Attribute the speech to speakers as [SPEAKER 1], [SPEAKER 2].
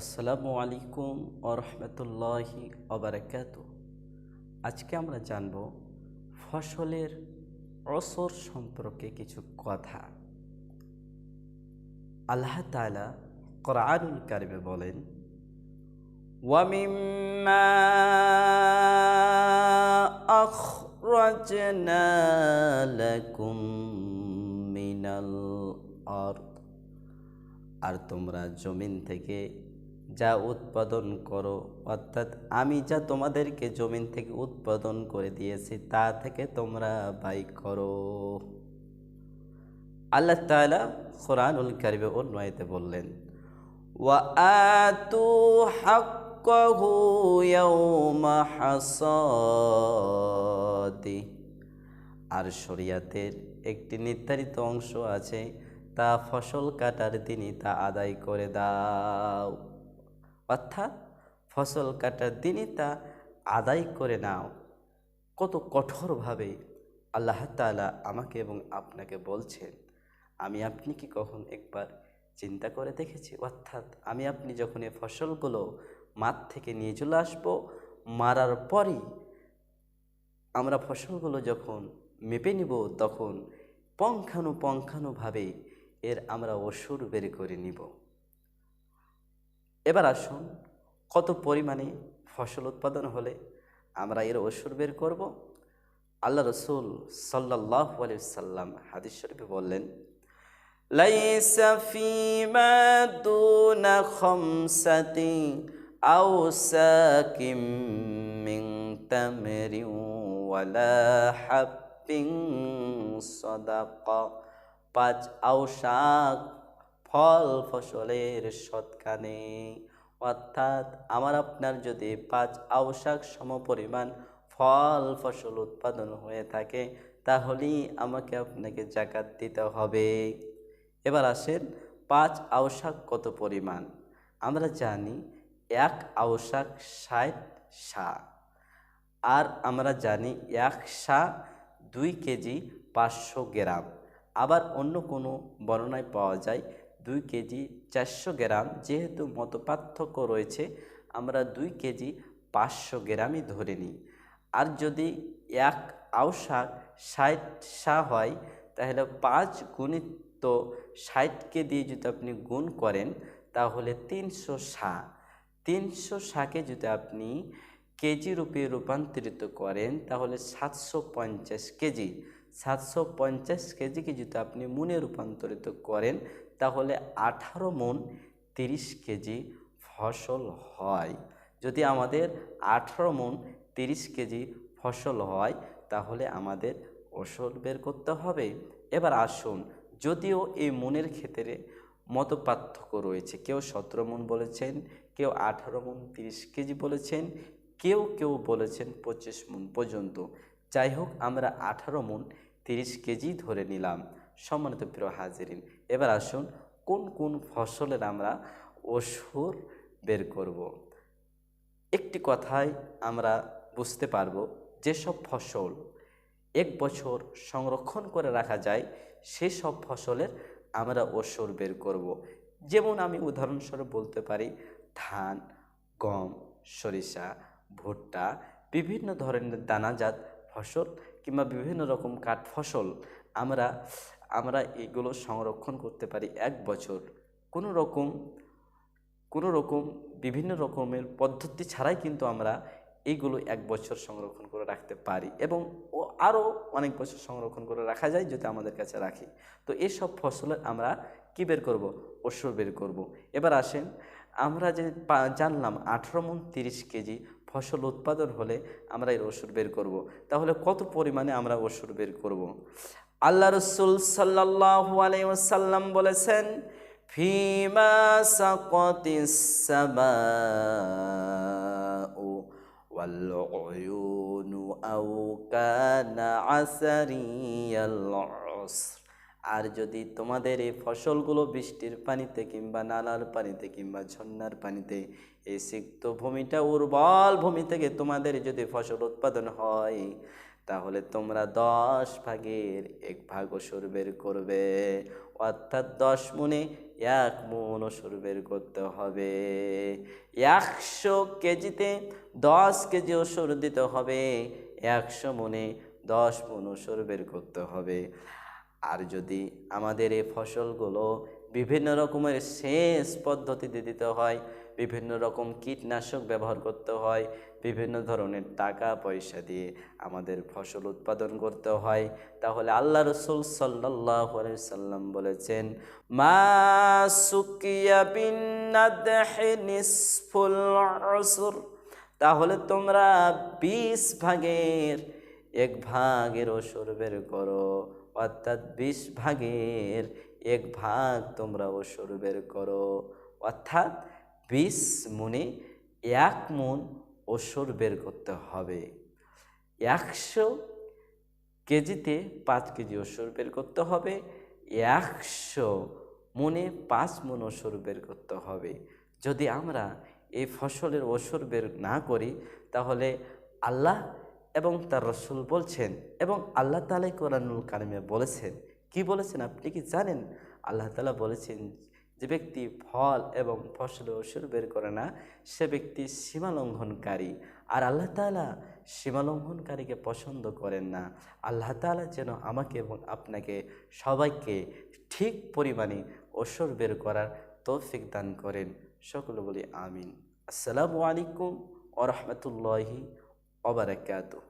[SPEAKER 1] আসসালামু আলাইকুম ওরহমতুল্লাহি অবরাকাত আজকে আমরা জানব ফসলের অসর সম্পর্কে কিছু কথা আল্লাহ তালা কোরআনুল কারিমে বলেন ومما أخرجنا لكم من الأرض আর তোমরা জমিন থেকে যা উৎপাদন করো, অর্থাৎ আমি যা তোমাদেরকে জমিন থেকে উৎপাদন করে দিয়েছি, তা থেকে তোমরা বাই করো। আল্লাহ তাআলা কোরআনুল কারিমে অন্যয়তে বললেন আর শরিয়াতের একটি নির্ধারিত অংশ আছে, তা ফসল কাটার দিনই তা আদায় করে দাও। অর্থাৎ ফসল কাটার দিনই তা আদায় করে নাও। কত কঠোরভাবে আল্লাহ তাআলা আমাকে এবং আপনাকে বলছেন, আমি আপনি কি কখন একবার চিন্তা করে দেখেছি? অর্থাৎ আমি আপনি যখন এই ফসলগুলো মাঠ থেকে নিয়ে চলে আসব, মারার পরই আমরা ফসলগুলো যখন মেপে নিব, তখন পঙ্খানুপঙ্খানুভাবে এর আমরা ওষুধ বের করে নিব। এবার আসুন কত পরিমাণে ফসল উৎপাদন হলে আমরা এর ওষুধ বের করব আল্লাহ রসুল সাল্লাহ সাল্লাম হাদিস শরীফে বললেন ليس فيما دون خمسة أو ساك من تمر ولا حب صدقة পাঁচ আউশাক ফল ফসলের সৎকা নেই অর্থাৎ আমার আপনার যদি পাঁচ আউশাক সমপরিমাণ ফল ফসল উৎপাদন হয়ে থাকে, তাহলেই আমাকে আপনাকে জাকাত দিতে হবে। এবার আসেন পাঁচ আউশাক কত পরিমাণ? আমরা জানি এক আউশাক ষাট সা। আর আমরা জানি এক সা দুই কেজি পাঁচশো গ্রাম। আবার অন্য কোনো বর্ণনায় পাওয়া যায় দুই কেজি চারশো গ্রাম যেহেতু মত পার্থক্য রয়েছে, আমরা দুই কেজি পাঁচশো গ্রামই ধরে নিই। আর যদি এক আউশাক ষাট সা হয়, তাহলে পাঁচ গুণিত ষাটকে দিয়ে যদি আপনি গুণ করেন, তাহলে তিনশো সা। তিনশো শাকে যদি আপনি কেজি রূপে রূপান্তরিত করেন, তাহলে সাতশো পঞ্চাশ কেজি। সাতশো পঞ্চাশ কেজিকে যদি আপনি মুনে রূপান্তরিত করেন তাহলে আঠারো মন তিরিশ কেজি ফসল হয়। যদি আমাদের আঠারো মন তিরিশ কেজি ফসল হয়, তাহলে আমাদের ওষুধ বের করতে হবে। এবার আসুন, যদিও এই মনের ক্ষেত্রে মত পার্থক্য রয়েছে, কেউ সতেরো মন বলেছেন, কেউ আঠারো মন তিরিশ কেজি বলেছেন, কেউ কেউ বলেছেন পঁচিশ মন পর্যন্ত। যাই হোক, আমরা আঠারো মন তিরিশ কেজি ধরে নিলাম। সম্মানিত প্রিয় হাজিরিন এবার আসুন, কোন কোন ফসলের আমরা ওষুধ বের করব। একটি কথায় আমরা বুঝতে পারব, যেসব ফসল এক বছর সংরক্ষণ করে রাখা যায়, সেসব ফসলের আমরা ওষুধ বের করব। যেমন আমি উদাহরণস্বরূপ বলতে পারি, ধান, গম, সরিষা, ভুট্টা, বিভিন্ন ধরনের দানাজাত ফসল কিংবা বিভিন্ন রকম কাঠ ফসল আমরা আমরা এগুলো সংরক্ষণ করতে পারি এক বছর। কোনো রকম কোনো রকম, বিভিন্ন রকমের পদ্ধতি ছাড়াই কিন্তু আমরা এইগুলো এক বছর সংরক্ষণ করে রাখতে পারি এবং ও আরও অনেক বছর সংরক্ষণ করে রাখা যায় যদি আমাদের কাছে রাখি। তো এসব ফসলের আমরা কি বের করব? ওষুধ বের করব। এবার আসেন, আমরা যে জানলাম আঠেরো মন তিরিশ কেজি ফসল উৎপাদন হলে আমরা এর ওষুধ বের করব। তাহলে কত পরিমাণে আমরা ওষুধ বের করব। আল্লাহ রসুল সাল্লাহ আলাইসাল্লাম বলেছেন ফিমা সাকতিস সামাউ والعيون أو كان عسري العسر আর যদি তোমাদের এই ফসলগুলো বৃষ্টির পানিতে কিংবা নালার পানিতে কিংবা ঝর্ণার পানিতে এই সিক্ত ভূমিটা উর্বল ভূমি থেকে তোমাদের যদি ফসল উৎপাদন হয়, তাহলে তোমরা দশ ভাগের এক ভাগ ওষুধ বের করবে। অর্থাৎ দশ মনে এক মন ওষুর বের করতে হবে। একশো কেজিতে দশ কেজি ওষুর দিতে হবে। একশো মনে দশ মন ওষুর বের করতে হবে। আর যদি আমাদের এই ফসলগুলো বিভিন্ন রকমের সেচ পদ্ধতিতে দিতে হয়, বিভিন্ন রকম কীটনাশক ব্যবহার করতে হয়, বিভিন্ন ধরনের টাকা পয়সা দিয়ে আমাদের ফসল উৎপাদন করতে হয়, তাহলে আল্লাহ রসুল সাল্লাহ সাল্লাম বলেছেন, মা সুকিয়া তাহলে তোমরা বিশ ভাগের এক ভাগের ওসর বের করো। অর্থাৎ বিশ ভাগের এক ভাগ তোমরা ওসর বের করো। অর্থাৎ বিশ মনে এক মন ওসর বের করতে হবে। একশো কেজিতে পাঁচ কেজি ওসর বের করতে হবে। একশো মনে পাঁচ মন ওসর বের করতে হবে। যদি আমরা এই ফসলের ওসর বের না করি, তাহলে আল্লাহ এবং তার রসুল বলছেন এবং আল্লাহ তালাই কোরআনুল কারিমে বলেছেন। কি বলেছেন আপনি কি জানেন? আল্লাহ তালা বলেছেন যে ব্যক্তি ফল এবং ফসল ওষুধ বের করে না, সে ব্যক্তি সীমালঙ্ঘনকারী আর আল্লাহ তালা সীমালঙ্ঘনকারীকে পছন্দ করেন না। আল্লাহ তালা যেন আমাকে এবং আপনাকে সবাইকে ঠিক পরিমাণে ওষুধ বের করার তৌফিক দান করেন। সকলে বলি আমিন। আসসালামু আলাইকুম ওরহমতুল্লাহি ওবরাকাতুহ